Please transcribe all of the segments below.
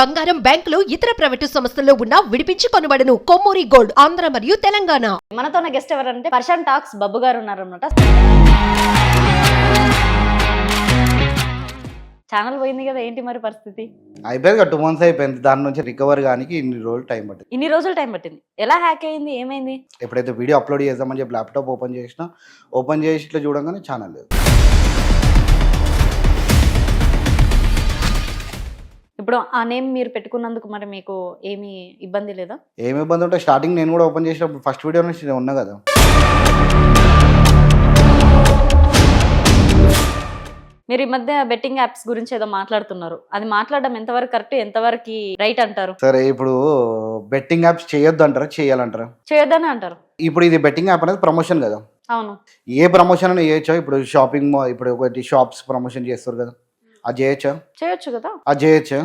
బంగారం బ్యాంకులు ఇతర ప్రైవేటు సంస్థల్లో ఉన్న విడిపించి కొనబడను. కొమ్మూరి గోల్డ్ ఆంధ్ర మరియు తెలంగాణ. మనతో ఉన్న గెస్ట్ ఎవరంటే పర్షన్ టాక్స్ బబ్బు గారు ఉన్నారనమాట ఛానల్ పోయింది కదా ఏంటి మరి పరిస్థితి? అయిపోయింది టూ మంత్స్ అయిపోయింది. దాని నుంచి రికవర్ కానీ ఇన్ని రోజులు టైం పట్టింది. ఇన్ని రోజులు టైం పట్టింది. ఎలా హ్యాక్ అయింది ఏమైంది? ఎప్పుడైతే వీడియో అప్లోడ్ చేద్దామని చెప్పి ల్యాప్టాప్ ఓపెన్ చేసినా ఓపెన్ చేసి ఇట్లా చూడంగానే ఛానల్ లేదు. ఇప్పుడు ఆ నేమ్ మీరు పెట్టుకున్నందుకు మరి మీకు ఏమీ ఇబ్బంది లేదా? ఏమి ఇబ్బంది ఉంటే స్టార్టింగ్ నేను కూడా ఓపెన్ చేసినప్పుడు ఫస్ట్ వీడియో నుంచి నేను ఉన్నా కదా. మీరు ఈ మధ్య బెట్టింగ్ యాప్స్ గురించి ఏదో మాట్లాడుతున్నారు. అది మాట్లాడడం ఎంతవరకు కరెక్ట్ ఎంతవరకు రైట్ అంటారు? సరే ఇప్పుడు బెట్టింగ్ యాప్స్ చేయొద్దు అంటారా? చేయాలంటారా? చేయొద్దని అంటారు. ఇప్పుడు ఇది బెట్టింగ్ యాప్ అనేది ప్రమోషన్ కదా. అవును. ఏ ప్రమోషన్ అని చేయొచ్చా. ఇప్పుడు షాపింగ్ ఇప్పుడు ఒకటి షాప్స్ ప్రమోషన్ చేస్తారు కదా. అది చేయొచ్చా చేయొచ్చు కదా? అది చేయొచ్చా.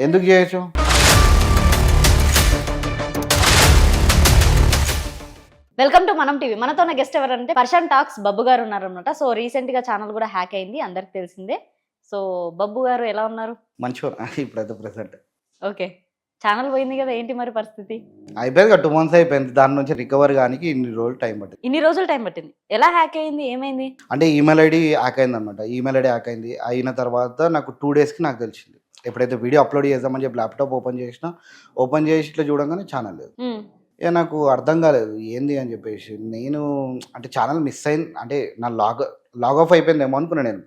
ఎందుకు చేయొచ్చు. Welcome to Manam TV. మనతో ఉన్న గెస్ట్ ఎవరంటే పర్షన్ టాక్స్ బబ్బు గారు ఉన్నారనమాట సో రీసెంట్గా ఛానల్ కూడా హ్యాక్ అయింది అందరికి తెలిసిందే. సో బబ్బు గారు ఎలా ఉన్నారు? మంచిగా ఇప్పుడైతే ప్రెసెంట్ ఓకే. ఛానల్ పోయింది కదా ఏంటి మరి పరిస్థితి? అయిపోయింది టూ మంత్స్ అయిపోయింది. దాని నుంచి రికవర్ కానీ ఇన్ని రోజులు టైం పట్టింది. ఇన్ని రోజులు టైం పట్టింది. ఎలా హ్యాక్ అయింది? ఏమైంది? అంటే ఈమెయిల్ ఐడి హ్యాక్ అయింది అనమాట ఈమెయిల్ ఐడి హ్యాక్ అయింది. అయిన తర్వాత నాకు టూ డేస్కి నాకు తెలిసింది. ఎప్పుడైతే వీడియో అప్లోడ్ చేద్దామని చెప్పి ల్యాప్టాప్ ఓపెన్ చేసినా ఓపెన్ చేసి ఇట్లా చూడంగానే ఛానల్ లేదు. ఇక నాకు అర్థం కాలేదు. ఏంది అని చెప్పేసి. నేను అంటే ఛానల్ మిస్ అయింది. అంటే నా లాగ్ లాగ్ ఆఫ్ అయిపోయిందేమో అనుకున్నా నేను.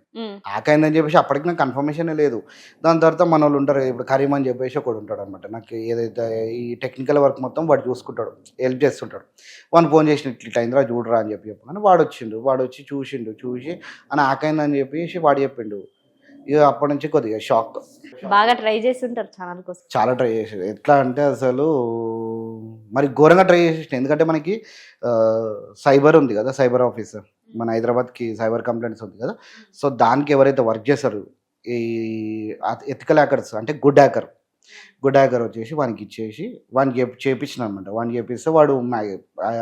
అయిందని చెప్పేసి అప్పటికి నాకు కన్ఫర్మేషన్ లేదు. దాని తర్వాత మన వాళ్ళు ఉంటారు ఇప్పుడు కరీం అని చెప్పేసి ఒకడు ఉంటాడు అనమాట నాకు ఏదైతే ఈ టెక్నికల్ వర్క్ మొత్తం వాడు చూసుకుంటాడు. హెల్ప్ చేస్తుంటాడు. వాడిని ఫోన్ చేసిన ఇట్లా అయిందిరా చూడరా అని చెప్పి చెప్పగానే వాడు వచ్చిండు. వాడు వచ్చి చూసిండు. చూసి అని అయిందని చెప్పేసి వాడు చెప్పిండు. ఇక అప్పటి నుంచి కొద్దిగా షాక్ బాగా ట్రై చేసి ఉంటారు ఛానల్ కోసం. చాలా ట్రై చేసాడు ఎట్లా అంటే అసలు మరి ఘోరంగా ట్రై చేసేసిన ఎందుకంటే మనకి సైబర్ ఉంది కదా సైబర్ ఆఫీస్. మన హైదరాబాద్కి సైబర్ కంప్లైంట్స్ ఉంది కదా. సో దానికి ఎవరైతే వర్క్ చేశారు ఈ ఎథికల్ హ్యాకర్స్ అంటే గుడ్ హ్యాకర్. గుడ్ హ్యాకర్ వచ్చేసి వానికి ఇచ్చేసి వానికి చెప్- చేపించిన అనమాట వానికి చేపిస్తే వాడు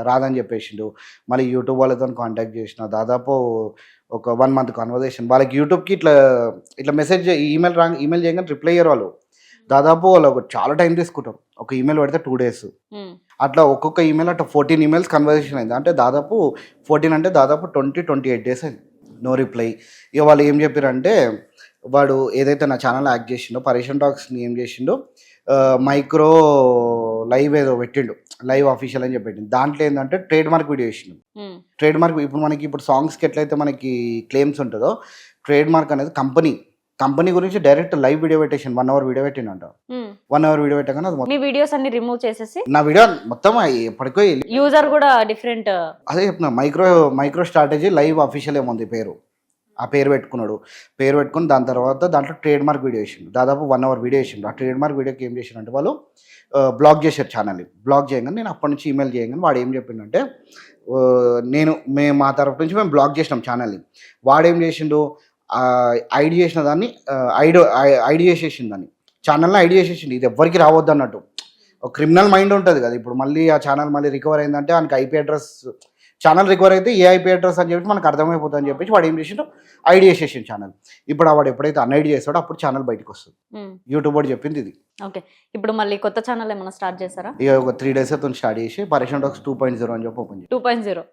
రాదని చెప్పేసిండు. మళ్ళీ యూట్యూబ్ వాళ్ళతో కాంటాక్ట్ చేసిన దాదాపు ఒక వన్ మంత్ కాన్వర్జేషన్ వాళ్ళకి యూట్యూబ్కి ఇట్లా ఇట్లా మెసేజ్ ఈమెయిల్ రాంగ్ ఈమెయిల్ చేయగానే రిప్లై అయ్యారు వాళ్ళు. దాదాపు వాళ్ళు ఒక చాలా టైం తీసుకుంటారు. ఒక ఈమెయిల్ పెడితే టూ డేస్ ఉమ్, అట్లా ఒక్కొక్క ఈమెయిల్ అట్లా ఫోర్టీన్ ఈమెయిల్స్ కన్వర్జేషన్ అయింది. అంటే దాదాపు ఫోర్టీన్ అంటే దాదాపు ట్వంటీ ట్వంటీ ఎయిట్ డేస్ అయింది. నో రిప్లై ఇక వాళ్ళు ఏం చెప్పారంటే వాడు ఏదైతే నా ఛానల్ యాక్ట్ చేసిండో పరేషన్ టాక్స్ని ఏం చేసిండో మైక్రో లైవ్ ఏదో పెట్టిండు. లైవ్ అఫీషియల్ అని చెప్పి పెట్టిండు దాంట్లో ఏంటంటే ట్రేడ్ మార్క్ వీడియో చేసిండు. ట్రేడ్ మార్క్ ఇప్పుడు మనకి ఇప్పుడు సాంగ్స్కి ఎట్లయితే మనకి క్లెయిమ్స్ ఉంటుందో ట్రేడ్ మార్క్ అనేది కంపెనీ కంపెనీ గురించి డైరెక్ట్ లైవ్ వీడియో పెట్టేసిండు వన్ అవర్ వీడియో పెట్టిండంట. ఉమ్. వన్ అవర్ వీడియో పెట్టగానే అది మొత్తం మీ వీడియోస్ అన్ని రిమూవ్ చేసేసి? నా వీడియో మొత్తం ఎప్పటికో యూజర్ కూడా డిఫరెంట్ అదే చెప్తున్నా micro micro strategy live official ఏముంది పేరు. ఆ పేరు పెట్టుకున్నాడు. పేరు పెట్టుకుని దాని తర్వాత దాంట్లో ట్రేడ్ మార్క్ వీడియో వేసిండు. దాదాపు వన్ అవర్ వీడియో వేసిండు. ఆ ట్రేడ్ మార్క్ వీడియోకి ఏం చేసిండు అంటే వాళ్ళు బ్లాక్ చేశారు ఛానల్ని బ్లాక్ చేయగానే నేను అప్పటి నుంచి ఈమెయిల్ చేయగానే వాడు ఏం చెప్పిండంటే నేను మేము మా తరఫు నుంచి మేము బ్లాక్ చేసినాం ఛానల్ని వాడు ఏం చేసిండు ఐడి చేసిన దాన్ని ఐడి ఐడి చేసేసింది దాన్ని. ఛానల్ని ఐడి చేసేసిండు ఇది ఎవ్వరికి రావద్దు అన్నట్టు. ఒక క్రిమినల్ మైండ్ ఉంటుంది కదా. ఇప్పుడు మళ్ళీ ఆ ఛానల్ మళ్ళీ రికవర్ అయిందంటే ఆయనకి ఐపీ అడ్రస్ ఛానల్ రికవర్ అయితే ఏ ఐపీ అడ్రస్ అని చెప్పి మనకు అర్థమైపోతుంది అని చెప్పేసి వాడు ఏం చేసిండు? ఐడి చేసేసిండు ఛానల్. ఇప్పుడు ఆ వాడు ఎప్పుడైతే అన్ఐడి చేస్తాడో అప్పుడు ఛానల్ బయటకు వస్తుంది. యూట్యూబ్ వాడు చెప్పింది ఇది. ఓకే. ఇప్పుడు మళ్ళీ కొత్త ఛానల్ ఏమైనా స్టార్ట్ చేస్తారా ఇక ఒక త్రీ డేస్ అయితే స్టార్ట్ చేసి పరేషన్ టాక్స్ టూ పాయింట్ జీరో అని చెప్పి open two point zero.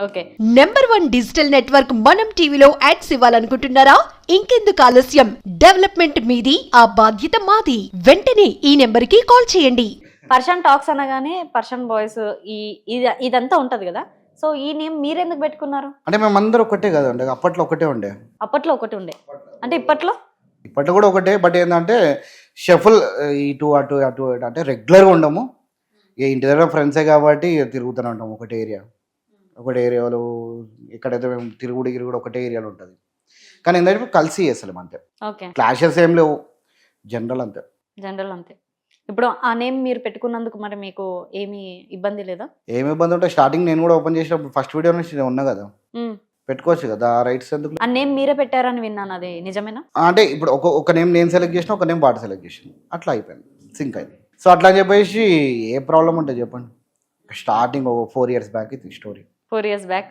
Okay. Number one digital network మనం టీవీలో యాడ్స్ ఇవ్వాలనుకుంటున్నారా? ఇంకెందుకు ఆలస్యం? డెవలప్మెంట్ మీది ఆ బాధ్యత మాది. వెంటనే ఈ నెంబర్కి కాల్ చేయండి. పర్షన్ టాక్స్ అనగానే పర్షన్ బాయ్స్ ఈ ఇది- ఇదంతా ఉంటది కదా? సో ఈ నేమ్ మీరెందుకు పెట్టుకున్నారు? అంటే మేమందరూ ఒకటే కదా ఉండే అప్పట్లో ఒకటే ఉండే. అప్పట్లో ఒకటి ఉండే. అంటే ఇప్పట్లో? ఇప్పట్లో కూడా ఒకటే బట్ ఏంటంటే షఫుల్ ఇటు అటు అటు ఇటు అంటే రెగ్యులర్గా ఉండము. ఇక ఇంటి దగ్గర ఫ్రెండ్సే కాబట్టి ఇక తిరుగుతూనే ఉంటాం ఒకటే ఏరియా ఒకటే ఏరియాలో ఎక్కడైతే మేము తిరుగుడు గిరుగుడు ఒకటే ఏరియాలో ఉంటుంది. కానీ ఏంటంటే కలిసి చేస్తలేం అంతే. ఓకే. క్లాషెస్ ఏం లేవు. జనరల్ అంతే. జనరల్ అంతే. ఇప్పుడు ఆ నేమ్ మీరు పెట్టుకున్నందుకు మరి మీకు ఏమీ ఇబ్బంది లేదా? ఏమి ఇబ్బంది ఉంటే స్టార్టింగ్ నేను కూడా ఓపెన్ చేసినప్పుడు ఫస్ట్ వీడియో నుంచి నేను ఉన్నా కదా. పెట్టుకోవచ్చు కదా. ఆ రైట్స్ ఎందుకు ఆ నేమ్ మీరే పెట్టారని విన్నాను అది నిజమేనా? అంటే ఇప్పుడు ఒక ఒక నేమ్ నేను సెలెక్ట్ చేసిన ఒక నేమ్ వాడు సెలెక్ట్ చేసిన అట్లా అయిపోయింది. సింక్ అయింది. సో అట్లా అని చెప్పేసి ఏ ప్రాబ్లం ఉంటుంది చెప్పండి? స్టార్టింగ్ ఒక ఫోర్ ఇయర్స్ బ్యాక్ ఇది story four years back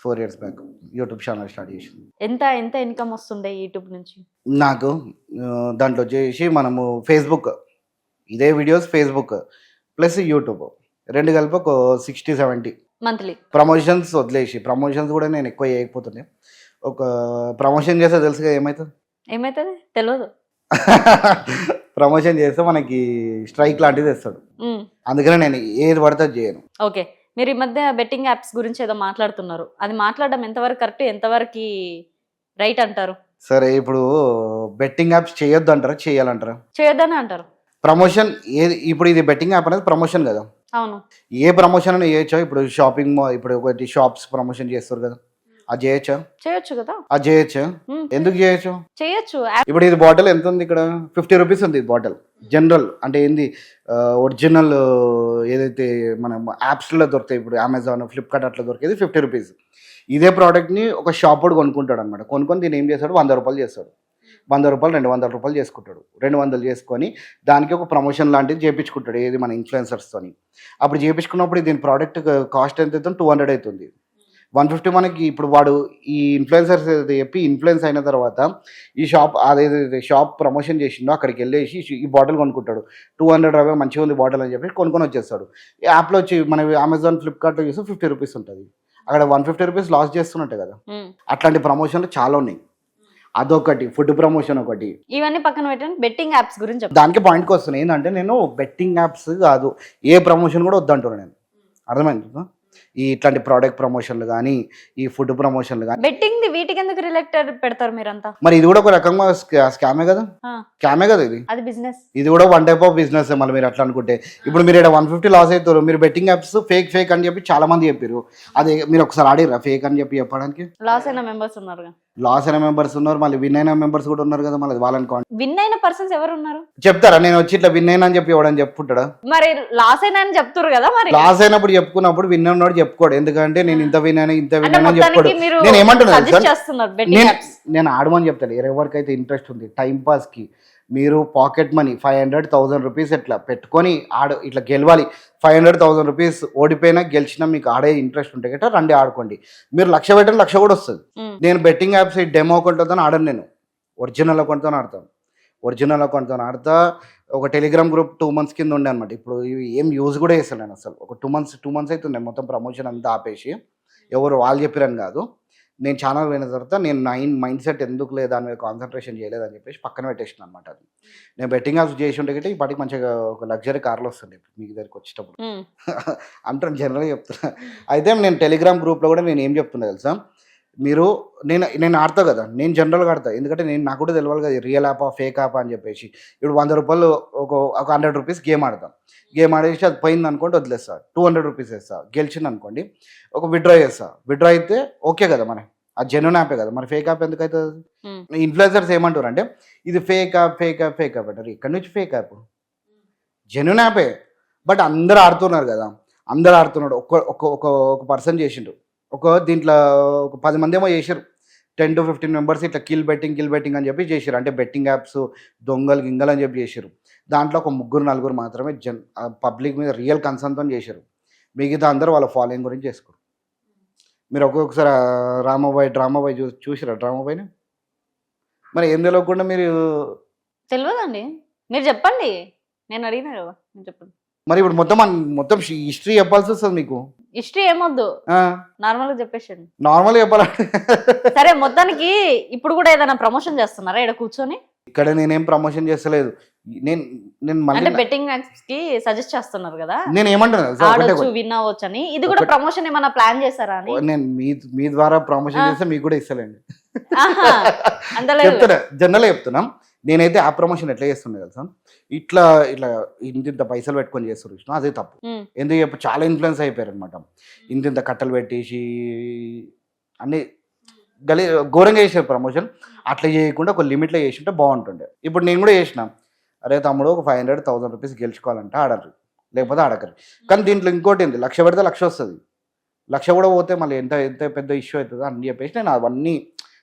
four years back YouTube channel start చేసింది. ఎంత ఎంత ఇన్కమ్ వస్తుండే యూట్యూబ్ నుంచి? నాకు ఆ, దాంట్లో వచ్చేసి మనము ఫేస్బుక్ ఇదే వీడియోస్ ఫేస్బుక్ ప్లస్ యూట్యూబ్ రెండు కలిపి ఒక సిక్స్టీ సెవెంటీ మంత్లీ ప్రమోషన్స్ వదిలేసి ప్రమోషన్స్ కూడా నేను ఎక్కువ చేయకపోతుండే. ఒక ప్రమోషన్ చేస్తే తెలుసుగా ఏమవుతుంది ఏమైతుంది? తెలియదు ప్రమోషన్ చేస్తే మనకి స్ట్రైక్ లాంటిది తెస్తాడు. ఉమ్, అందుకనే నేను ఏది పడితే అది చేయను. ఓకే మీరు ఈ మధ్య బెట్టింగ్ యాప్స్ గురించి ఏదో మాట్లాడుతున్నారు. అది మాట్లాడడం ఎంతవరకు కరెక్ట్ ఎంతవరకు రైట్ అంటారు? సరే ఇప్పుడు బెట్టింగ్ యాప్స్ చేయొద్దు అంటారా? చేయాలంటారా? చేయొద్దని అంటారు. ప్రమోషన్ ఏది ఇప్పుడు ఇది బెట్టింగ్ యాప్ అనేది ప్రమోషన్ కదా. అవును. ఏ ప్రమోషన్ అయినా చేయొచ్చా? ఇప్పుడు షాపింగ్ ఇప్పుడు ఒకటి షాప్స్ ప్రమోషన్ చేస్తారు కదా. అది చేయొచ్చా? చేయొచ్చు కదా. అది చేయొచ్చా? ఎందుకు చేయొచ్చు. చేయొచ్చు? ఇప్పుడు ఇది బాటిల్ ఎంత ఉంది ఇక్కడ? ఫిఫ్టీ రూపీస్ ఉంది ఇది బాటిల్ జనరల్ అంటే ఏంది ఒరిజినల్ ఏదైతే మనం యాప్స్లో దొరుకుతాయి ఇప్పుడు అమెజాన్ ఫ్లిప్కార్ట్ అట్లా దొరికేది ఫిఫ్టీ రూపీస్. ఇదే ప్రోడక్ట్ని ఒక షాప్ వాడు కొనుక్కుంటాడు అనమాట కొనుక్కొని దీన్ని ఏం చేస్తాడు? వంద రూపాయలు చేస్తాడు. వంద రూపాయలు రెండు వందల రూపాయలు చేసుకుంటాడు. రెండు వందలు చేసుకొని దానికి ఒక ప్రమోషన్ లాంటిది చేయించుకుంటాడు ఏది మన ఇన్ఫ్లుయెన్సర్స్తోని అప్పుడు చేయించుకున్నప్పుడు దీని ప్రోడక్ట్ కాస్ట్ ఎంత అవుతుంది టూ హండ్రెడ్ అవుతుంది. వన్ ఫిఫ్టీ మనకి ఇప్పుడు వాడు ఈ ఇన్ఫ్లుయెన్సర్స్ చెప్పి ఇన్ఫ్లుయెన్స్ అయిన తర్వాత ఈ షాప్ అదేదైతే షాప్ ప్రమోషన్ చేసిండో అక్కడికి వెళ్ళేసి ఈ బాటిల్ కొనుక్కుంటాడు. టూ హండ్రెడ్ రూపాయలు మంచిగా ఉంది బాటిల్ అని చెప్పి కొనుక్కొని వచ్చేస్తాడు. ఈ యాప్లో వచ్చి మన అమెజాన్ ఫ్లిప్కార్ట్లో చూస్తే ఫిఫ్టీ రూపీస్ ఉంటుంది. అక్కడ వన్ ఫిఫ్టీ రూపీస్ లాస్ చేస్తున్నట్టే కదా. అట్లాంటి ప్రమోషన్లు చాలా ఉన్నాయి. అదొకటి ఫుడ్ ప్రమోషన్ ఒకటి. ఇవన్నీ పక్కన పెట్టండి. బెట్టింగ్ యాప్స్ గురించి దానికి పాయింట్కి వస్తున్నాయి ఏంటంటే నేను బెట్టింగ్ యాప్స్ కాదు. ఏ ప్రమోషన్ కూడా వద్దంటున్నాను నేను. అర్థమైంది? ఈ ఇట్లాంటి ప్రోడక్ట్ ప్రమోషన్లు కానీ ఈ ఫుడ్ ప్రమోషన్లు కానీ బెట్టింగ్ వీటికి ఎందుకు రిలేటెడ్ పెడతారు మీరంతా? మరి ఇది కూడా ఒక రకంగా స్కా- స్కామే కదా. స్కామే కదా ఇది? అది బిజినెస్ ఇది కూడా వన్ టైప్ ఆఫ్ బిజినెస్ మళ్ళీ మీరు అట్లా అనుకుంటే. ఇప్పుడు మీరు ఇక్కడ వన్ ఫిఫ్టీ లాస్ అవుతారు మీరు బెట్టింగ్ యాప్స్ ఫేక్ ఫేక్ అని చెప్పి చాలా మంది చెప్పారు అదే మీరు ఒకసారి ఆడిరా ఫేక్ అని చెప్పి చెప్పడానికి? లాస్ అయిన మెంబర్స్ ఉన్నారు లాస్ అయిన మెంబర్స్ ఉన్నారు మళ్ళీ విన్ అయిన మెంబర్స్ కూడా ఉన్నారు కదా మళ్ళీ వాళ్ళని విన్ అయిన పర్సన్స్ ఎవరు ఉన్నారు? చెప్తారా? నేను వచ్చి ఇట్లా విన్ అయినా అని చెప్పి ఇవ్వడని చెప్పుకుంటాడా మరి లాస్ అయినా అని చెప్తారు కదా మరి. లాస్ అయినప్పుడు చెప్పుకున్నప్పుడు విన్ ఉన్నాడు చెప్పుకోడు. ఎందుకంటే నేను ఇంత విన్ అయినా ఇంత అంటే విన్ అయినా అని చెప్పుకోడు. నేను ఏమంటున్నా సజెస్ట్ తెలుసా? చేస్తున్నారు బెట్టింగ్ నేను నేను ఆడమని చెప్తాను. ఎవరికైతే ఇంట్రెస్ట్ ఉంది టైం పాస్కి మీరు pocket money five hundred thousand rupees ఇట్లా పెట్టుకొని ఆడ ఇట్లా గెలవాలి. ఫైవ్ హండ్రెడ్ థౌసండ్ రూపీస్ ఓడిపోయినా గెలిచినా మీకు ఆడే ఇంట్రెస్ట్ ఉంటే గట్రా రండి ఆడుకోండి. మీరు లక్ష పెట్టిన లక్ష కూడా వస్తుంది. నేను బెట్టింగ్ యాప్స్ డెమో అకౌంట్తో ఆడను నేను. ఒరిజినల్ అకౌంట్తో ఆడతాను. ఒరిజినల్ అకౌంట్తో ఆడతా ఒక టెలిగ్రామ్ గ్రూప్ టూ మంత్స్ కింద ఉండే అనమాట ఇప్పుడు ఇవి ఏం యూజ్ కూడా చేస్తాను నేను అసలు. ఒక టూ మంత్స్ టూ మంత్స్ అవుతుంది మొత్తం ప్రమోషన్ అంతా ఆపేసి. ఎవరు వాళ్ళు చెప్పిరని కాదు. నేను ఛానల్ పోయిన తర్వాత నేను నైన్ మైండ్ సెట్ ఎందుకు లేదా దాని మీద కాన్సన్ట్రేషన్ చేయలేదని చెప్పేసి పక్కన పెట్టేసిన అనమాట అది. నేను బెట్టింగ్ యాప్స్ చేసి ఉంటే గిట్ట ఇప్పటికి మంచిగా ఒక లగ్జరీ కార్లు వస్తుండే మీ దగ్గరికి వచ్చేటప్పుడు. అంటాను జనరల్గా చెప్తున్నా. అయితే నేను టెలిగ్రామ్ గ్రూప్లో కూడా నేను ఏం చెప్తున్నా తెలుసా? మీరు నేను నేను ఆడతా కదా నేను జనరల్గా ఆడతా. ఎందుకంటే నేను నాకు కూడా తెలియాలి కదా రియల్ యాపా ఫేక్ యాపా అని చెప్పేసి. ఇప్పుడు వంద రూపాయలు ఒక ఒక హండ్రెడ్ రూపీస్ గేమ్ ఆడతాం. గేమ్ ఆడేసి అది పోయింది అనుకోండి వదిలేస్తా. టూ హండ్రెడ్ రూపీస్ వేస్తా. గెలిచింది అనుకోండి ఒక విడ్రా చేస్తా. విడ్రా అయితే ఓకే కదా మరి. అది జెన్యున్ యాపే కదా. మరి ఫేక్ యాప్ ఎందుకు అవుతుంది? ఇన్ఫ్లుయెన్సర్స్ ఏమంటారు అంటే ఇది fake app fake app fake app అంటారు. ఇక్కడ నుంచి ఫేక్ యాప్? జెన్యున్ యాపే. బట్ అందరు ఆడుతున్నారు కదా. అందరు ఆడుతున్నాడు. ఒక్క ఒక్క ఒక ఒక పర్సన్ చేసిండు. ఒక దీంట్లో ఒక పది మంది ఏమో చేశారు. టెన్ టు ఫిఫ్టీన్ మెంబర్స్ ఇట్లా కిల్ బెట్టింగ్ కిల్ బెట్టింగ్ అని చెప్పి చేశారు. అంటే బెట్టింగ్ యాప్స్ దొంగలు గింగలు అని చెప్పి చేశారు. దాంట్లో ఒక ముగ్గురు నలుగురు మాత్రమే జన్ పబ్లిక్ మీద రియల్ కన్సర్న్తో చేశారు. మిగతా అందరూ వాళ్ళ ఫాలోయింగ్ గురించి చేసుకోరు మీరు ఒక్కొక్కసారి రామాబాయి డ్రామాబాయ్ చూ చూసారా డ్రామాబాయిని? మరి ఏం తెలియకుండా మీరు తెలియదండి మీరు చెప్పండి. నేను అడిగినా కదా మీరు చెప్పండి. మరి ఇప్పుడు మొత్తం మొత్తం హిస్టరీ చెప్పాల్సి వస్తుంది మీకు. హిస్టరీ ఏమొద్దు. నార్మల్గా చెప్పేసండి నార్మల్ చెప్పాలంటే సరే మొత్తానికి ఇప్పుడు కూడా ఏదైనా ప్రమోషన్ చేస్తున్నారా ఇక్కడ కూర్చొని? ఇక్కడ నేనేం ప్రమోషన్ చేస్తలేదు. నేను నేను అంటే మళ్ళీ బెట్టింగ్ యాప్స్కి సజెస్ట్ చేస్తున్నారు కదా? నేను ఏమంటున్నా తెలుసా? ఒకటే ఆడొచ్చు విన్ అవ్వచ్చు అని ఇది కూడా ప్రమోషన్ ఏమైనా ప్లాన్ చేశారా అని. నేను మీ మీ ద్వారా ప్రమోషన్. చేస్తే మీకు కూడా ఇస్తలేండి చెప్తున్నా జనరల్ చెప్తున్నాం. నేనైతే ఆ ప్రమోషన్ ఎట్లా చేస్తుండే తెలుసా? ఇట్లా ఇట్లా ఇంత ఇంత పైసలు పెట్టుకొని చేస్తారు విష్ణు అదే తప్పు. ఎందుకు చెప్పు చాలా ఇన్ఫ్లుయెన్స్ అయిపోయారు అనమాట ఇంత ఇంత కట్టలు పెట్టేసి అన్ని గలీ ఘోరంగా చేసారు ప్రమోషన్ అట్లా చేయకుండా ఒక లిమిట్లో చేసింటే బాగుంటుండే. ఇప్పుడు నేను కూడా చేసిన. అరే తమ్ముడు ఒక ఫైవ్ హండ్రెడ్ థౌసండ్ రూపీస్ గెలుచుకోవాలంటే ఆడరు లేకపోతే ఆడకరు కానీ దీంట్లో ఇంకోటి ఏంది? లక్ష పెడితే లక్ష వస్తుంది. లక్ష కూడా పోతే మళ్ళీ ఎంత ఎంత పెద్ద ఇష్యూ అవుతుందో అని చెప్పేసి నేను అవన్నీ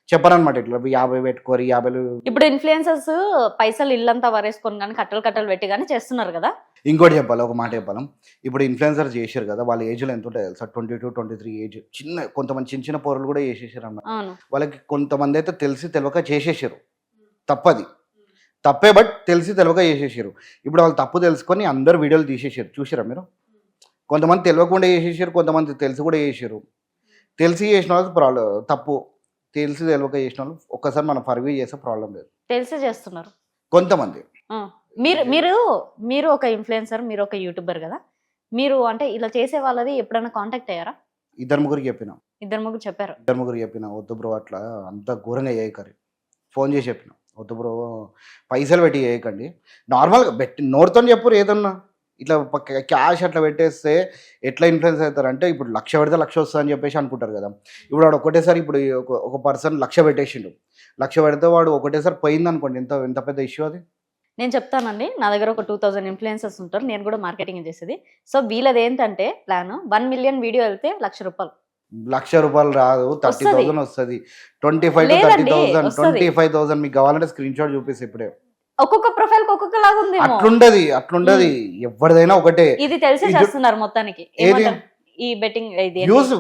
చెప్పనమాట ఇట్లా యాభై పెట్టుకోరు యాభైలు ఇప్పుడు ఇన్ఫ్లుయెన్సర్స్ పైసలు ఇల్లంతా వరేసుకొని కానీ కట్టలు కట్టలు పెట్టి కానీ చేస్తున్నారు కదా? ఇంకోటి చెప్పాలి ఒక మాట చెప్పాలి. ఇప్పుడు ఇన్ఫ్లుయెన్సర్స్ చేశారు కదా వాళ్ళ ఏజ్లో ఎంత ఉంటుంది తెలుసా? Twenty two twenty three age చిన్న కొంతమంది చిన్న చిన్న పౌరులు కూడా చేసేసారు అన్నమాట వాళ్ళకి కొంతమంది అయితే తెలిసి తెలియక చేసేసారు. తప్పది. తప్పే బట్ తెలిసి తెలియక చేసేసారు. ఇప్పుడు వాళ్ళు తప్పు తెలుసుకొని అందరు వీడియోలు తీసేసారు. చూసారా మీరు? కొంతమంది తెలియకుండా చేసేసారు కొంతమంది తెలిసి కూడా చేసారు తెలిసి చేసిన వాళ్ళు ప్రాబ్లం తప్పు. తెలిసి తెలియక చేసిన వాళ్ళు ఒక్కసారి మనం ఫర్వీ చేసే ప్రాబ్లం లేదు. తెలిసి చేస్తున్నారు. కొంతమంది. మీరు మీరు మీరు ఒక ఇన్ఫ్లుయెన్సర్ మీరు ఒక యూట్యూబర్ కదా? మీరు అంటే ఇలా చేసే వాళ్ళది ఎప్పుడైనా కాంటాక్ట్ అయ్యారా? ఇద్దరు ముగ్గురికి చెప్పిన. ఇద్దరు ముగ్గురు చెప్పారు. ఇద్దరు ముగ్గురు చెప్పిన. వద్దు బ్రో అట్లా అంత ఘోరంగా చేయకరి ఫోన్ చేసి చెప్పిన. వద్దు బ్రో పైసలు పెట్టి చేయకండి. నార్మల్గా పెట్టి నోరుతో చెప్పురు ఏదన్నా ఇట్లా క్యాష్ అట్లా పెట్టేస్తే ఎట్లా ఇన్ఫ్లుయెన్స్ అవుతారు? అంటే ఇప్పుడు లక్ష పెడితే లక్ష వస్తుందని చెప్పేసి అనుకుంటారు కదా. ఇప్పుడు వాడు ఒకటేసారి ఇప్పుడు ఒక పర్సన్ లక్ష పెట్టేసిండు. లక్ష పెడితే వాడు ఒకటేసారి పోయింది అనుకోండి ఎంత ఎంత పెద్ద ఇష్యూ అది? నేను చెప్తానండి నా దగ్గర ఒక టూ థౌజండ్ ఇన్ఫ్లుయెన్సర్స్ ఉంటారు నేను కూడా మార్కెటింగ్ చేసేది. సో వీళ్ళది ఏంటంటే ప్లాన్ వన్ మిలియన్ వీడియో వెళ్తే లక్ష రూపాయలు. లక్ష రూపాయలు రాదు థర్టీ వస్తది. థౌసండ్ వస్తుంది twenty five thirty thousand. Twenty five thousand మీకు కావాలంటే స్క్రీన్ షాట్ చూపిస్తే ఇప్పుడే. ఒక్కొక్క ప్రొఫైల్ ఒక్కొక్క లాగా ఉంది అట్లుండది. అట్లుండది ఎవరిదైనా ఒకటే. ఇది తెలిసే చేస్తున్నారు మొత్తానికి? ఈ బెట్టింగ్ ఇది? Views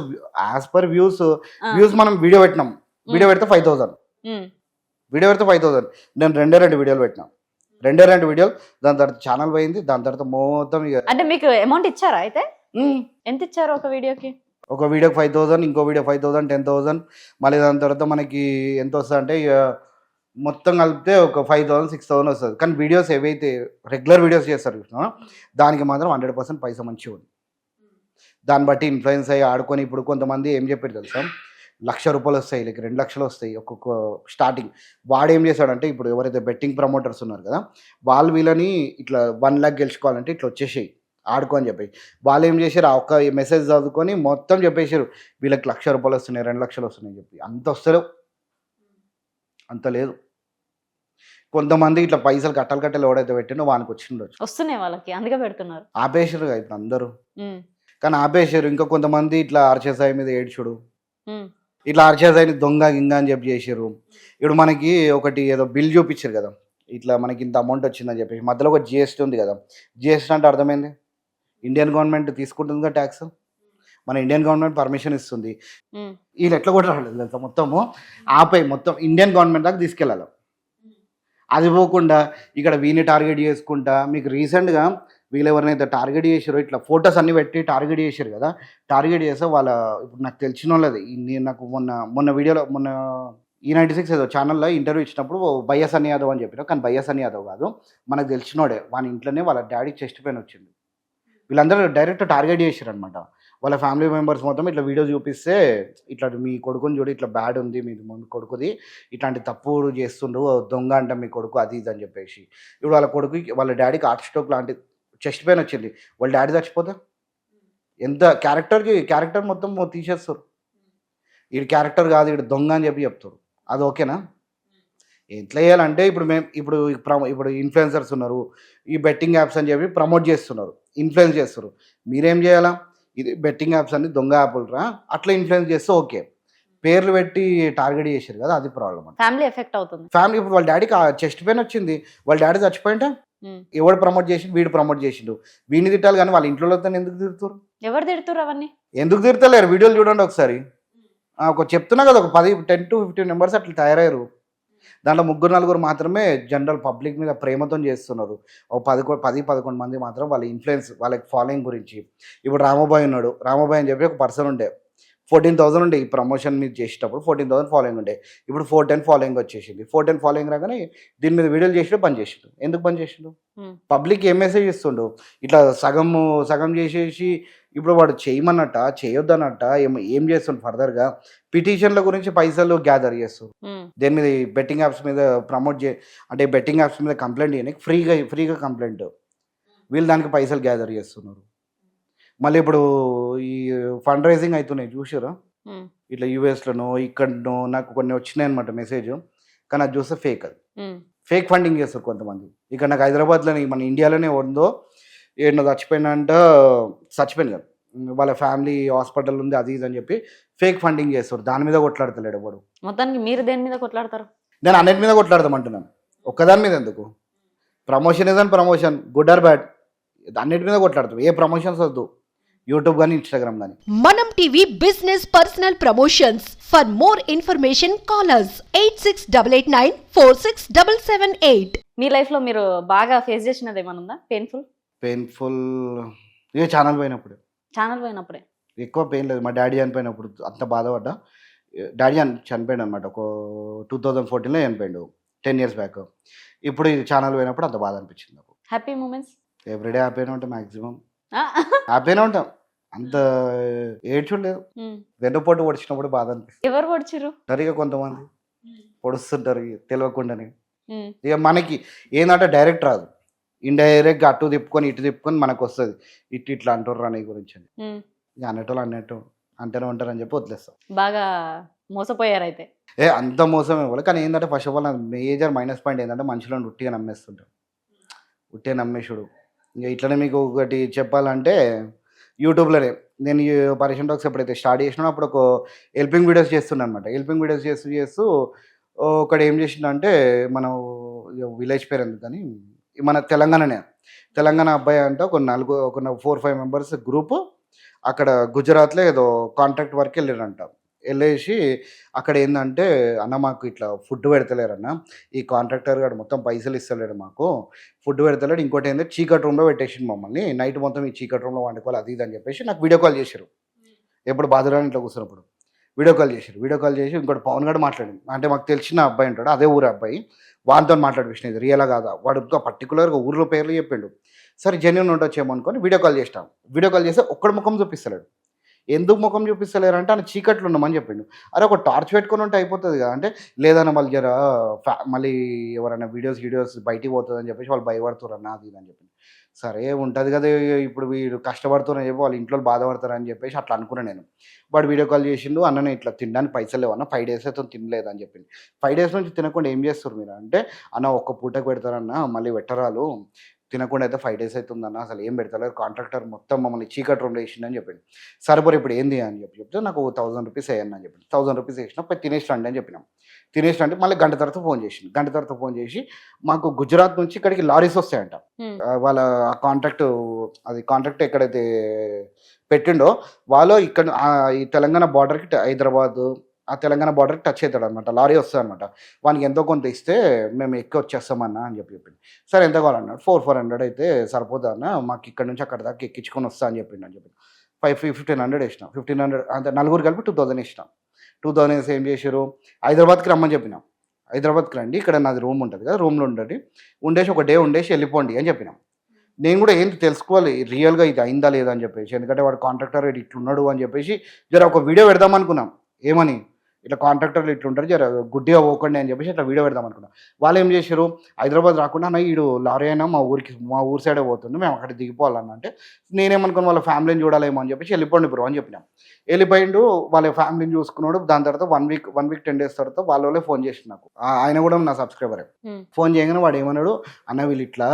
as per views. Views మనం వీడియో పెట్టినాం. వీడియో పెడితే ఫైవ్ థౌసండ్. వీడియో పెడితే ఫైవ్ థౌసండ్. నేను రెండే రెండు వీడియోలు పెట్టినా. రెండే రెండు వీడియోలు. దాని తర్వాత ఛానల్ పోయింది. దాని తర్వాత మొత్తం అంటే మీకు అమౌంట్ ఇచ్చారా అయితే? ఎంత ఇచ్చారు ఒక వీడియోకి? ఒక వీడియోకి ఫైవ్ థౌసండ్ ఇంకో video five thousand ten thousand. మళ్ళీ దాని తర్వాత మనకి ఎంత వస్తుంది అంటే మొత్తం కలిపితే ఒక ఫైవ్ థౌసండ్ సిక్స్ థౌసండ్ వస్తుంది. కానీ వీడియోస్ ఏవైతే రెగ్యులర్ వీడియోస్ చేస్తారు చూసినా దానికి మాత్రం హండ్రెడ్ పర్సెంట్ పైసా మంచిగా ఉంది. దాన్ని బట్టి ఇన్ఫ్లుయెన్స్ అయ్యి ఆడుకొని ఇప్పుడు కొంతమంది ఏం చెప్పారు తెలుసా? లక్ష రూపాయలు వస్తాయి లేక రెండు లక్షలు వస్తాయి ఒక్కొక్క స్టార్టింగ్ వాడు ఏం చేశాడంటే ఇప్పుడు ఎవరైతే బెట్టింగ్ ప్రమోటర్స్ ఉన్నారు కదా వాళ్ళు వీళ్ళని ఇట్లా వన్ ల్యాక్ గెలుచుకోవాలంటే ఇట్లా వచ్చేసాయి ఆడుకో అని చెప్పేసి వాళ్ళు ఏం చేశారు? ఆ ఒక్క మెసేజ్ చదువుకొని మొత్తం చెప్పేశారు వీళ్ళకి లక్ష రూపాయలు వస్తున్నాయి రెండు లక్షలు వస్తున్నాయి చెప్పి. అంత వస్తలేవు. అంత లేదు. కొంతమంది ఇట్లా పైసలు కట్టలు కట్టలు ఎవడైతే పెట్టినో వానికి వచ్చిండొచ్చు. వస్తున్నాయి వాళ్ళకి అందుకే పెడుతున్నారు. ఆపేసారు కదా ఇప్పుడు అందరూ. కానీ ఆపేసారు ఇంకా కొంతమంది ఇట్లా ఆర్చేసాయి మీద ఏడ్చుడు. ఇట్లా ఆర్చేసాయిని దొంగ గింగ అని చెప్పి చేసారు ఇప్పుడు మనకి ఒకటి ఏదో బిల్ చూపించారు కదా ఇట్లా మనకి ఇంత అమౌంట్ వచ్చిందని చెప్పేసి. మధ్యలో ఒక జిఎస్టీ ఉంది కదా జిఎస్టీ అంటే అర్థమైంది? ఇండియన్ గవర్నమెంట్ తీసుకుంటుంది కదా ట్యాక్స్? మన ఇండియన్ గవర్నమెంట్ పర్మిషన్ ఇస్తుంది. వీళ్ళు ఎట్లా కూడా రాలేదు మొత్తము? ఆపై మొత్తం ఇండియన్ గవర్నమెంట్ దాకా తీసుకెళ్ళాలి. అది పోకుండా ఇక్కడ వీని టార్గెట్ చేసుకుంటా మీకు రీసెంట్గా వీళ్ళు ఎవరినైతే టార్గెట్ చేసారో ఇట్లా ఫొటోస్ అన్ని పెట్టి టార్గెట్ చేశారు కదా టార్గెట్ చేస్తే వాళ్ళ ఇప్పుడు నాకు తెలిసిన వాళ్ళది నేను నాకు మొన్న మొన్న వీడియోలో మొన్న ఈ నైంటీ సిక్స్ ఏదో ఛానల్లో ఇంటర్వ్యూ ఇచ్చినప్పుడు బయ్యస్ అని యాదవ్ అని చెప్పారు కానీ బయ్యస్ అని యాదవ్ కాదు మనకు తెలిసినోడే వాళ్ళ ఇంట్లోనే వాళ్ళ డాడీ చెస్ట్ పెయిన్ వచ్చింది వీళ్ళందరూ డైరెక్ట్ టార్గెట్ చేశారు అనమాట వాళ్ళ ఫ్యామిలీ మెంబర్స్ మొత్తం ఇట్లా వీడియో చూపిస్తే ఇట్లా మీ కొడుకుని చూడు ఇట్లా బ్యాడ్ ఉంది మీ కొడుకుది ఇట్లాంటి తప్పుడు చేస్తుండ్రు దొంగ అంట మీ కొడుకు అది ఇది అని చెప్పేసి. ఇప్పుడు వాళ్ళ కొడుకు వాళ్ళ డాడీకి హార్ట్ స్ట్రోక్ లాంటి చెస్ట్ పెయిన్ వచ్చింది. వాళ్ళ డాడీ చచ్చిపోతే ఎంత క్యారెక్టర్కి క్యారెక్టర్ మొత్తం తీసేస్తారు. వీడి క్యారెక్టర్ కాదు వీడు దొంగ అని చెప్పి చెప్తారు. అది ఓకేనా? ఎట్లా చేయాలంటే ఇప్పుడు మేము ఇప్పుడు ఇప్పుడు ఇన్ఫ్లుయెన్సర్స్ ఉన్నారు. ఈ బెట్టింగ్ యాప్స్ అని చెప్పి ప్రమోట్ చేస్తున్నారు. ఇన్ఫ్లుయెన్స్ చేస్తారు మీరేం చేయాలా? ఇది బెట్టింగ్ యాప్స్ అన్ని దొంగ యాప్లు రా. అట్లా ఇన్ఫ్లుయెన్స్ చేస్తే ఓకే పేర్లు పెట్టి టార్గెట్ చేశారు కదా అది ప్రాబ్లం అండి ఫ్యామిలీ ఎఫెక్ట్ అవుతుంది. ఫ్యామిలీ ఇప్పుడు వాళ్ళ డాడీకి చెస్ట్ పెయిన్ వచ్చింది. వాళ్ళ డాడీ చచ్చిపోయింటే. ఎవడు ప్రమోట్ చేసి వీడు ప్రమోట్ చేసిండు. వీడిని తిట్టాలి కానీ వాళ్ళ ఇంట్లో ఎందుకు తిడుతారు ఎవరు తిడుతురు అవన్నీ? ఎందుకు తిడతలేరు? వీడియోలు చూడండి ఒకసారి. ఒక చెప్తున్నా కదా ఒక పది టెన్ టు ఫిఫ్టీన్ మెంబర్స్ అట్లా తయారయ్యారు. దాంట్లో ముగ్గురు నలుగురు మాత్రమే జనరల్ పబ్లిక్ మీద ప్రేమతో చేస్తున్నారు. ఒక పదకొ పది పదకొండు మంది మాత్రం వాళ్ళ ఇన్ఫ్లుయెన్స్ వాళ్ళకి ఫాలోయింగ్ గురించి. ఇప్పుడు రామబాయ్ ఉన్నాడు. రామబాయ్ అని చెప్పి ఒక పర్సన్ ఉండే. ఫోర్టీన్ థౌసండ్ ఉండే ఈ ప్రమోషన్ మీద చేసేటప్పుడు ఫోర్టీన్ థౌసండ్ ఫాలోయింగ్ ఉండే. ఇప్పుడు ఫోర్ టెన్ ఫాలోయింగ్ వచ్చేసింది. ఫోర్ టెన్ ఫాలోయింగ్ రాగానే దీని మీద వీడియోలు చేసిండు బంద్ చేసిండు. ఎందుకు బంద్ చేసిండు. పబ్లిక్ ఏం మెసేజ్ ఇస్తుండు? ఇట్లా సగం సగం చేసేసి ఇప్పుడు వాడు చేయమన్నట్ట చేయొద్దన్నట్ట ఏం ఏం చేస్తుండు ఫర్దర్గా? పిటిషన్ల గురించి పైసలు గ్యాదర్ చేస్తారు దేని మీద బెట్టింగ్ యాప్స్ మీద ప్రమోట్ చే అంటే బెట్టింగ్ యాప్స్ మీద కంప్లైంట్ చేయడానికి ఫ్రీగా ఫ్రీగా కంప్లైంట్. వీళ్ళు దానికి పైసలు గ్యాదర్ చేస్తున్నారు. మళ్ళీ ఇప్పుడు ఈ ఫండ్ రైజింగ్ అవుతున్నాయి చూసారా ఇట్లా యూఎస్లోనో ఇక్కడనో నాకు కొన్ని వచ్చినాయి అనమాట మెసేజ్. కానీ అది చూస్తే ఫేక్ అది. ఫేక్ ఫండింగ్ చేస్తారు కొంతమంది. ఇక్కడ నాకు హైదరాబాద్లోనే మన ఇండియాలోనే ఉందో ఏడో చచ్చిపోయినంట చచ్చిపోయింది కదా. వాళ్ళ ఫ్యామిలీ హాస్పిటల్ ఉంది అది ఇది అని చెప్పి ఫేక్ ఫండింగ్ చేస్తారు. దాని మీద కొట్లాడతలేడు ఎవడు. మొత్తానికి మీరు దేని మీద కొట్లాడతారు? నేను అన్నిటి మీద కొట్లాడదామంటున్నాను ఒక్కదాని మీద ఎందుకు? ప్రమోషన్ ఏదని ప్రమోషన్ గుడ్ ఆర్ బ్యాడ్ అన్నిటి మీద కొట్లాడతాం ఏ ప్రమోషన్స్ వద్దు. యూట్యూబ్ కానీ ఇన్స్టాగ్రామ్ కానీ Manam TV business personal promotions for more information callers eight six double eight nine four six double seven eight మీ లైఫ్లో మీరు బాగా ఫేస్ చేసినది ఏమైనా ఉందా? పెయిన్ఫుల్ పెయిన్ఫుల్ ఇక ఛానల్ పోయినప్పుడు. ఛానల్ పోయినప్పుడే. ఎక్కువ పెయిన్ లేదు. మా డాడీ చనిపోయినప్పుడు అంత బాధపడ్డా. డాడీ చని చనిపోయాడు అనమాట ఒక టూ థౌజండ్ ఫోర్టీన్లో చనిపోయాడు. Ten years back. ఇప్పుడు ఈ ఛానల్ పోయినప్పుడు అంత బాధ అనిపించింది నాకు. Happy moments? ఎవ్రీడే హ్యాపీనే ఉంటాం మ్యాక్సిమం హ్యాపీనే ఉంటాం. అంత ఏడ్చుండలేదు వెన్నుపోటు పొడిచినప్పుడు బాధ అనిపిస్తుంది. ఎవరు పొడిచిరు సరిగా కొంతమంది. పొడుస్తుంటారు తెలియకుండానే ఇక మనకి ఏంటంటే డైరెక్ట్ రాదు. ఇండైరెక్ట్గా అటు తిప్పుకొని ఇటు తిప్పుకొని మనకు వస్తుంది ఇటు ఇట్లా అంటారు అనే గురించి అని. ఇక అనేటోళ్ళు అన్నట్టు అంటేనే ఉంటారని చెప్పి వదిలేస్తాం. బాగా మోసపోయారు అయితే ఏ అంత మోసం ఇవ్వాలి కానీ ఏంటంటే first of all major minus point ఏంటంటే మనుషులను ఉట్టిగా నమ్మేస్తుంటారు. ఉట్టిగా నమ్మేసుడు ఇంకా ఇట్లనే మీకు ఒకటి చెప్పాలంటే యూట్యూబ్లోనే నేను పరేషన్ టాక్స్ ఎప్పుడైతే స్టార్ట్ చేసినా అప్పుడు ఒక హెల్పింగ్ వీడియోస్ చేస్తున్నాను అనమాట హెల్పింగ్ వీడియోస్ చేస్తూ చేస్తూ ఒకడు ఏం చేసిండంటే మనం విలేజ్ పేరు ఎందుకు కానీ మన తెలంగాణనే. తెలంగాణ అబ్బాయి అంటే ఒక నలుగు ఒక ఫోర్ ఫైవ్ మెంబర్స్ గ్రూప్ అక్కడ గుజరాత్లో ఏదో కాంట్రాక్ట్ వర్క్ వెళ్ళారంట. వెళ్ళేసి అక్కడ ఏంటంటే అన్న మాకు ఇట్లా ఫుడ్ పెడతలేరన్న. ఈ కాంట్రాక్టర్ గారు మొత్తం పైసలు ఇస్తలేడు మాకు. ఫుడ్ పెడతలేడు. ఇంకోటి ఏంటంటే చీకటి రూమ్లో పెట్టేసిండు మమ్మల్ని. నైట్ మొత్తం ఈ చీకటి రూమ్లో వండుకోవాలి అది ఇది అని చెప్పేసి నాకు వీడియో కాల్ చేశారు ఎప్పుడు బాధరాని ఇంట్లో కూర్చున్నప్పుడు. వీడియో కాల్ చేశారు. వీడియో కాల్ చేసి ఇంకోటి పవన్ గారు మాట్లాడింది. అంటే మాకు తెలిసిన అబ్బాయి ఉంటాడు అదే ఊరు అబ్బాయి. వాడితో మాట్లాడిపించిన ఇది రియలా కాదా? వాడు పర్టికులర్గా ఊర్లో పేర్లు చెప్పిండు. సరే జెన్యున్ ఉండొచ్చేమో అనుకొని వీడియో కాల్ చేసినాం. వీడియో కాల్ చేస్తే ఒక్కడి ముఖం చూపిస్తలేడు. ఎందుకు ముఖం చూపిస్తలేరు అంటే ఆయన చీకట్లు ఉన్నామని చెప్పిండు. అరే ఒక టార్చ్ పెట్టుకుని ఉంటే అయిపోతుంది కదా. అంటే లేదన్న మళ్ళీ జర ఫ్యా మళ్ళీ ఎవరైనా వీడియోస్ వీడియోస్ బయటికి పోతుంది అని చెప్పేసి వాళ్ళు భయపడుతున్నారు అన్న అది అని చెప్పింది సరే ఉంటుంది కదా ఇప్పుడు వీడు కష్టపడుతున్నా చెప్పి వాళ్ళు ఇంట్లో బాధపడతారు అని చెప్పేసి అట్లా అనుకున్నాను నేను. వాడు వీడియో కాల్ చేసిండు అన్న ఇట్లా తినడానికి పైసలు లేవన్న ఫైవ్ డేస్ అయితే తినలేదు అని చెప్పింది ఫైవ్ డేస్ నుంచి తినకుండా ఏం చేస్తారు మీరు? అంటే అన్న ఒక్క పూటకు పెడతారన్న మళ్ళీ వెట్టరాలు తినకుండా అయితే ఫైవ్ డేస్ అవుతుందన్న అసలు ఏం పెడతలేరు. కాంట్రాక్టర్ మొత్తం మమ్మల్ని చీకటి రూమ్లో వేసిండని చెప్పింది సరే పోరు ఇప్పుడు ఏంది అని చెప్పి చెప్తే నాకు థౌసండ్ రూపీస్ వేయను అని చెప్పింది థౌసండ్ రూపీస్ వేసిన పోయి తినేసి రండి అని చెప్పినాం. తినేసి రండి మళ్ళీ గంట తర్వాత ఫోన్ చేసింది గంట తర్వాత ఫోన్ చేసి మాకు గుజరాత్ నుంచి ఇక్కడికి లారీస్ వస్తాయంట. వాళ్ళ ఆ కాంట్రాక్ట్ అది కాంట్రాక్ట్ ఎక్కడైతే పెట్టిండో వాళ్ళు ఇక్కడ ఈ తెలంగాణ బార్డర్కి హైదరాబాద్ ఆ తెలంగాణ బార్డర్ టచ్ అవుతాడు అనమాట లారీ వస్తుంది అనమాట వానికి ఎంతో కొంత ఇస్తే మేము ఎక్కువ వచ్చేస్తామన్నా అని చెప్పి చెప్పింది సరే ఎంత కావాలన్నాడు ఫోర్ ఫోర్ హండ్రెడ్ అయితే సరిపోదా అన్న? మాకు ఇక్కడ నుంచి అక్కడ దాకా ఎక్కించుకొని వస్తా అని చెప్పిండు అని చెప్పి. ఫైవ్ ఫిఫ్టీన్ హండ్రెడ్ వేసినాం. ఫిఫ్టీన్ హండ్రెడ్ అంటే నలుగురు కలిపి టూ థౌసండ్ ఇచ్చినాం టూ థౌసండ్ వేసి ఏం చేశారు హైదరాబాద్కి రమ్మని చెప్పినాం. హైదరాబాద్కి రండి. ఇక్కడ నాది రూమ్ ఉంటుంది కదా రూమ్లో ఉండండి. ఉండేసి ఒక డే ఉండేసి వెళ్ళిపోండి అని చెప్పినాం. నేను కూడా ఏంటి తెలుసుకోవాలి? రియల్గా ఇది అయిందా లేదా అని చెప్పేసి. ఎందుకంటే వాడు కాంట్రాక్టర్ ఇట్లున్నాడు అని చెప్పేసి జర ఒక వీడియో పెడదాం అనుకున్నాం. ఏమని? ఇట్లా కాంట్రాక్టర్లు ఇట్లుంటారు జర గుడ్డిగా పోకండి అని చెప్పేసి ఇట్లా వీడియో పెడదాం అనుకున్నాం. వాళ్ళు ఏం చేశారు హైదరాబాద్ రాకుండా అన్న ఈడు లారీ అయినా మా ఊరికి మా ఊరు సైడే పోతుండే మేము అక్కడ దిగిపోవాలన్న అంటే నేనేమనుకుని వాళ్ళ ఫ్యామిలీని చూడాలేమో అని చెప్పేసి వెళ్ళిపోండి బ్రో అని చెప్పినాం. వెళ్ళిపోయిండు వాళ్ళ ఫ్యామిలీని చూసుకున్నాడు దాని తర్వాత one week one week ten days తర్వాత వాళ్ళ ఫోన్ చేసి నాకు. ఆయన కూడా నా సబ్స్క్రైబరే Hmm. ఫోన్ చేయగానే వాడు ఏమన్నాడు? అన్న వీళ్ళు ఇట్లా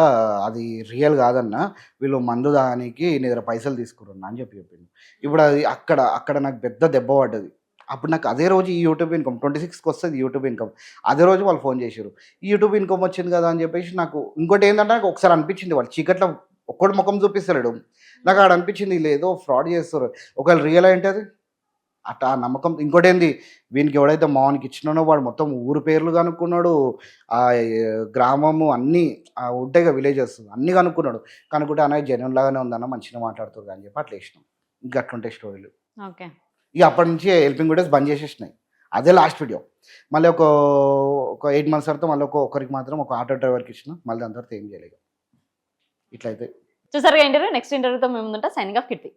అది రియల్ కాదన్న వీళ్ళు మందు దానికి నీ దగ్గర పైసలు తీసుకురన్నా అని చెప్పి చెప్పిండు. ఇప్పుడు అది అక్కడ అక్కడ నాకు పెద్ద దెబ్బ పడ్డది. అప్పుడు నాకు అదే రోజు ఈ యూట్యూబ్ ఇన్కమ్ ట్వంటీ సిక్స్కి వస్తుంది యూట్యూబ్ ఇన్కమ్. అదే రోజు వాళ్ళు ఫోన్ చేశారు ఈ యూట్యూబ్ ఇన్కమ్ వచ్చింది కదా అని చెప్పేసి నాకు ఇంకోటి ఏంటంటే నాకు ఒకసారి అనిపించింది వాళ్ళు చీకట్లో ఒక్కడు ముఖం చూపిస్తలేడు. నాకు ఆడ అనిపించింది ఏదో ఫ్రాడ్ చేస్తారు ఒకవేళ రియల్ ఏంటి అది. అట్లా ఆ నమ్మకం. ఇంకోటి ఏంది? వీనికి ఎవడైతే మావానికి ఇచ్చినానో వాడు మొత్తం ఊరు పేర్లు కనుక్కున్నాడు. ఆ గ్రామము అన్నీ ఆ ఉంటాయి కదా విలేజెస్ అన్నీ కనుక్కున్నాడు. కనుక్కుంటే అనేది జనం లాగానే ఉందన్న మంచిగా మాట్లాడుతుంది అని చెప్పి అట్లా ఇష్టం ఇంకా అట్లుంటాయి స్టోరీలు ఓకే. ఇక అప్పటి నుంచి హెల్పింగ్ వీడియోస్ బంద్ చేసేసినాయి. అదే లాస్ట్ వీడియో మళ్ళీ ఒక ఒక ఎయిట్ మంత్స్ తర్వాత మళ్ళీ ఒక ఒకరికి మాత్రం ఒక ఆటో డ్రైవర్కి ఇచ్చిన మళ్ళీ దాని తర్వాత ఏం చేయలేదు ఇట్లయితే. చూసారుగా ఇంటర్వ్యూ నెక్స్ట్ ఇంటర్వ్యూతో మేము ఉంటా సైనింగ్ ఆఫ్ కీర్తి